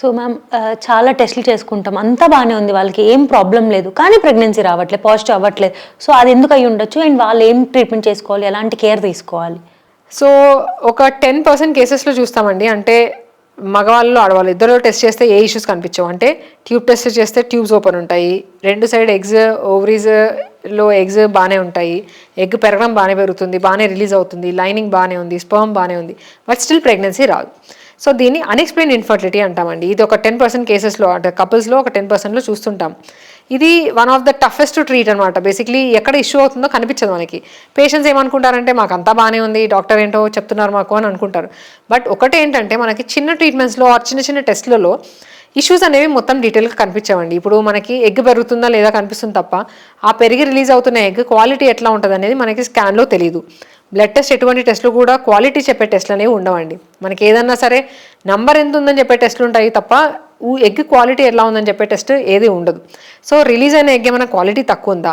So ma'am చాలా టెస్ట్లు చేసుకుంటాం. అంతా బాగానే ఉంది వాళ్ళకి. ఏం ప్రాబ్లం లేదు. కానీ ప్రెగ్నెన్సీ రావట్లేదు పాజిటివ్ అవ్వట్లేదు. సో అది ఎందుకు అయ్యి ఉండొచ్చు? అండ్ వాళ్ళు ఏం ట్రీట్మెంట్ చేసుకోవాలి? ఎలాంటి కేర్ తీసుకోవాలి? సో ఒక టెన్ పర్సెంట్ కేసెస్లో చూస్తామండి. అంటే మగవాళ్ళు ఆడవాళ్ళు ఇద్దరు టెస్ట్ చేస్తే ఏ ఇష్యూస్ కనిపించవు. అంటే ట్యూబ్ టెస్ట్ చేస్తే ట్యూబ్స్ ఓపెన్ ఉంటాయి. రెండు సైడ్ ఎగ్స్ ఓవరీస్లో ఎగ్స్ బాగానే ఉంటాయి. ఎగ్ పెరగడం బాగానే పెరుగుతుంది బాగానే రిలీజ్ అవుతుంది. లైనింగ్ బాగానే ఉంది స్పర్మ్ బాగానే ఉంది. బట్ స్టిల్ ప్రెగ్నెన్సీ రాదు. సో దీన్ని అన్ఎక్స్ప్లెయిన్ ఇన్ఫర్టిలిటీ అంటామండి. ఇది ఒక టెన్ పర్సెంట్ కేసెస్లో అంటే కపుల్స్లో ఒక టెన్ పర్సెంట్లో చూస్తుంటాం. ఇది one of the toughest treat అనమాట బేసిక్లీ ఎక్కడ ఇష్యూ అవుతుందో కనిపించదు మనకి. పేషెంట్స్ ఏమనుకుంటారంటే మాకు అంతా బాగానే ఉంది డాక్టర్ ఏంటో చెప్తున్నారు మాకు అని అనుకుంటారు. బట్ ఒకటి ఏంటంటే మనకి చిన్న ట్రీట్మెంట్స్లో ఆ చిన్న చిన్న టెస్ట్లలో ఇష్యూస్ అనేవి మొత్తం డీటెయిల్గా కనిపించామండి ఇప్పుడు మనకి ఎగ్ పెరుగుతుందా లేదా కనిపిస్తుంది తప్ప ఆ పెరిగి రిలీజ్ అవుతున్న ఎగ్ క్వాలిటీ ఎట్లా ఉంటుంది అనేది మనకి స్కాన్లో తెలియదు బ్లడ్ టెస్ట్ ఎటువంటి టెస్ట్లు కూడా క్వాలిటీ చెప్పే టెస్ట్లు అనేవి ఉండవండి. మనకి ఏదన్నా సరే నంబర్ ఎంత ఉందని చెప్పే టెస్ట్లు ఉంటాయి తప్ప ఎగ్ క్వాలిటీ ఎలా ఉందని చెప్పే టెస్ట్ ఏది ఉండదు. సో రిలీజ్ అయిన ఎగ్ ఏమైనా క్వాలిటీ తక్కువ ఉందా?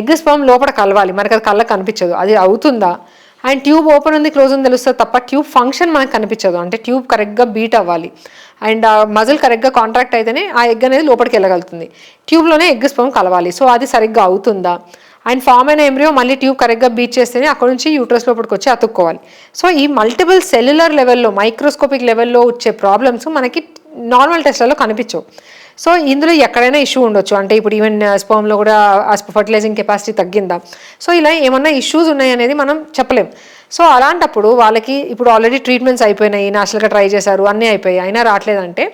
ఎగ్ స్పమ్ లోపల కలవాలి. మనకి అది కళ్ళకు కనిపించదు. అది అవుతుందా? అండ్ ట్యూబ్ ఓపెన్ ఉంది క్లోజ్ ఉంది తెలుస్తుంది తప్ప ట్యూబ్ ఫంక్షన్ మనకు కనిపించదు. అంటే ట్యూబ్ కరెక్ట్గా బీట్ అవ్వాలి. అండ్ మజిల్ కరెక్ట్గా కాంట్రాక్ట్ అయితేనే ఆ ఎగ్ అనేది లోపలికి వెళ్ళగలుగుతుంది. ట్యూబ్లోనే ఎగ్ స్పమ్ కలవాలి. సో అది సరిగ్గా అవుతుందా? అండ్ ఫామ్ అయిన ఎంబ్రియో మళ్ళీ ట్యూబ్ కరెక్ట్గా బీట్ చేస్తేనే అక్కడ నుంచి యూట్రస్ లోపలికి వచ్చి అతుక్కోవాలి. సో ఈ మల్టిపుల్ సెల్యులర్ లెవెల్లో మైక్రోస్కోపిక్ లెవెల్లో వచ్చే ప్రాబ్లమ్స్ మనకి నార్మల్ టెస్ట్లలో కనిపించవు. సో ఇందులో ఎక్కడైనా ఇష్యూ ఉండొచ్చు. అంటే ఇప్పుడు ఈవెన్ స్పర్మ్లో uh, కూడా ఫర్టిలైజింగ్ కెపాసిటీ తగ్గిందా? సో ఇలా ఏమన్నా ఇష్యూస్ ఉన్నాయనేది మనం చెప్పలేం. సో అలాంటప్పుడు వాళ్ళకి ఇప్పుడు ఆల్రెడీ ట్రీట్మెంట్స్ అయిపోయినాయి నాచురల్గా ట్రై చేశారు అన్నీ అయిపోయాయి. అయినా రావట్లేదంటే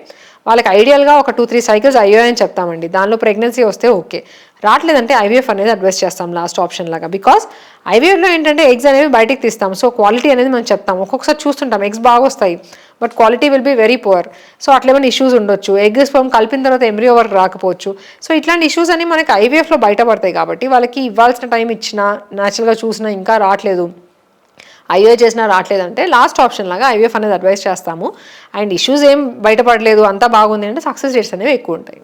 వాళ్ళకి ఐడియల్గా ఒక టూ త్రీ సైకిల్స్ అయ్యాయి అని చెప్తామండి. దానిలో ప్రెగ్నెన్సీ వస్తే ఓకే రావట్లేదంటే ఐవీఎఫ్ అనేది అడ్వైస్ చేస్తాం లాస్ట్ ఆప్షన్ లాగా. బికాస్ ఐవీఎఫ్లో ఏంటంటే ఎగ్స్ అనేవి బయటికి తీస్తాం. సో క్వాలిటీ అనేది మనం చెప్తాం. ఒక్కొక్కసారి చూస్తుంటాం ఎగ్స్ బాగా వస్తాయి but quality will be very poor so అట్లా ఏమైనా ఇష్యూస్ ఉండొచ్చు. ఎగ్ స్పర్మ్ కలిపిన తర్వాత ఎంబ్రియో వరకు రాకపోవచ్చు. సో ఇట్లాంటి ఇష్యూస్ అన్ని మనకి ఐవీఎఫ్లో బయటపడతాయి కాబట్టి వాళ్ళకి ఇవ్వాల్సిన టైం ఇచ్చినా న్యాచురల్గా చూసినా ఇంకా రావట్లేదు. ఐఓ చేసినా రావట్లేదంటే లాస్ట్ ఆప్షన్ లాగా ఐవీఎఫ్ అనేది అడ్వైస్ చేస్తాము. అండ్ ఇష్యూస్ ఏం బయటపడలేదు అంతా బాగుంది అంటే సక్సెస్ రేట్స్ అనేవి ఎక్కువ ఉంటాయి.